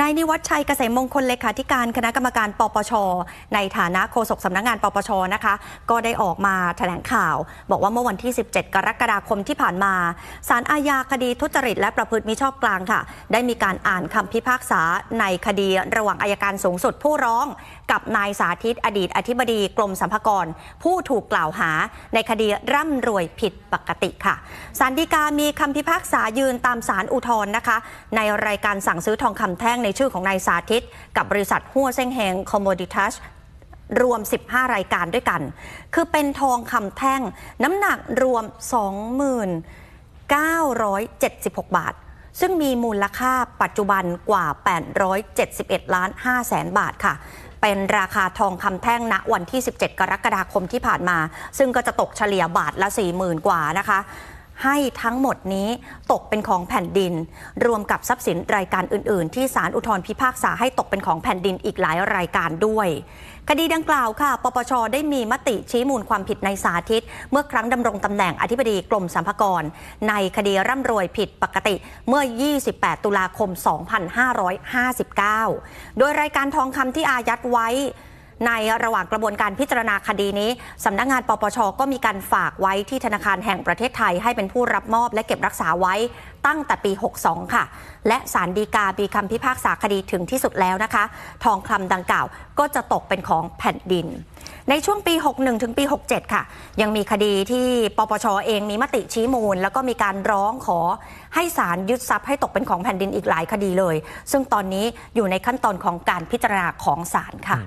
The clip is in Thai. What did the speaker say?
นายนิวัฒชัยเกษมมงคลเลขาธิการคณะกรรมการปปช ในฐานะโฆษกสำนักงงานปปชนะคะ ก็ได้ออกมาแถลงข่าว บอกว่าเมื่อวันที่ 17 กรกฎาคมที่ผ่านมาศาลอาญาคดีทุจริต และประพฤติมิชอบกลางค่ะ ได้มีการอ่านคำพิพากษาในคดีระหว่างอายการสูงสุดผู้ร้อง กับนายสาธิตอดีตอธิบดีกรมสรรพากร ผู้ถูกกล่าวหาในคดีร่ำรวยผิดปกติค่ะศาลฎีกามีคำพิพากษายืนตามศาลอุทธรณ์นะคะ ในรายการสั่งซื้อทองคำแท่งในในชื่อของนายสาธิต กับบริษัทหัวเซ้งเฮงคอมโมดิทัสรวม 15 รายการด้วยกัน คือเป็นทองคำแท่งน้ำหนักรวม 2976 บาท ซึ่งมีมูลค่าปัจจุบันกว่า 871 ล้าน5แสนบาทค่ะ เป็นราคาทองคำแท่งณวันที่ 17 กรกฎาคมที่ผ่านมา ซึ่งก็จะตกเฉลี่ยบาทละ 40,000 กว่านะคะ ให้ทั้งหมดนี้ตกเป็นของแผ่นดิน รวมกับทรัพย์สินรายการอื่น ๆ ที่ศาลอุทธรพิพากษาให้ตกเป็นของแผ่นดินอีกหลายรายการด้วย คดีดังกล่าวค่ะ ปปช ได้มีมติชี้มูลความผิดในสาธิต เมื่อครั้งดำรงตำแหน่งอธิบดีกรมสรรพากร ในคดีร่ำรวยผิดปกติเมื่อ 28 ตุลาคม 2559 โดยรายการทองคำที่อายัดไว้ ในระหว่างกระบวนการพิจารณาคดีนี้สำนักงานปปชก็มีการฝากไว้ที่ธนาคารแห่งประเทศไทย ให้เป็นผู้รับมอบและเก็บรักษาไว้ตั้งแต่ปี 62 ค่ะ และสารดีกามีคำพิพากษาคดีถึงที่สุดแล้วนะคะ ทองคำดังกล่าวก็จะตกเป็นของแผ่นดิน ในช่วงปี 61 ถึงปี 67 ค่ะ ยังมีคดีที่ปปชเองมีมติชี้มูล แล้วก็มีการร้องขอให้ศาลยึดทรัพย์ให้ตกเป็นของแผ่นดินอีกหลายคดีเลย ซึ่งตอนนี้อยู่ในขั้นตอนของการพิจารณาของศาลค่ะ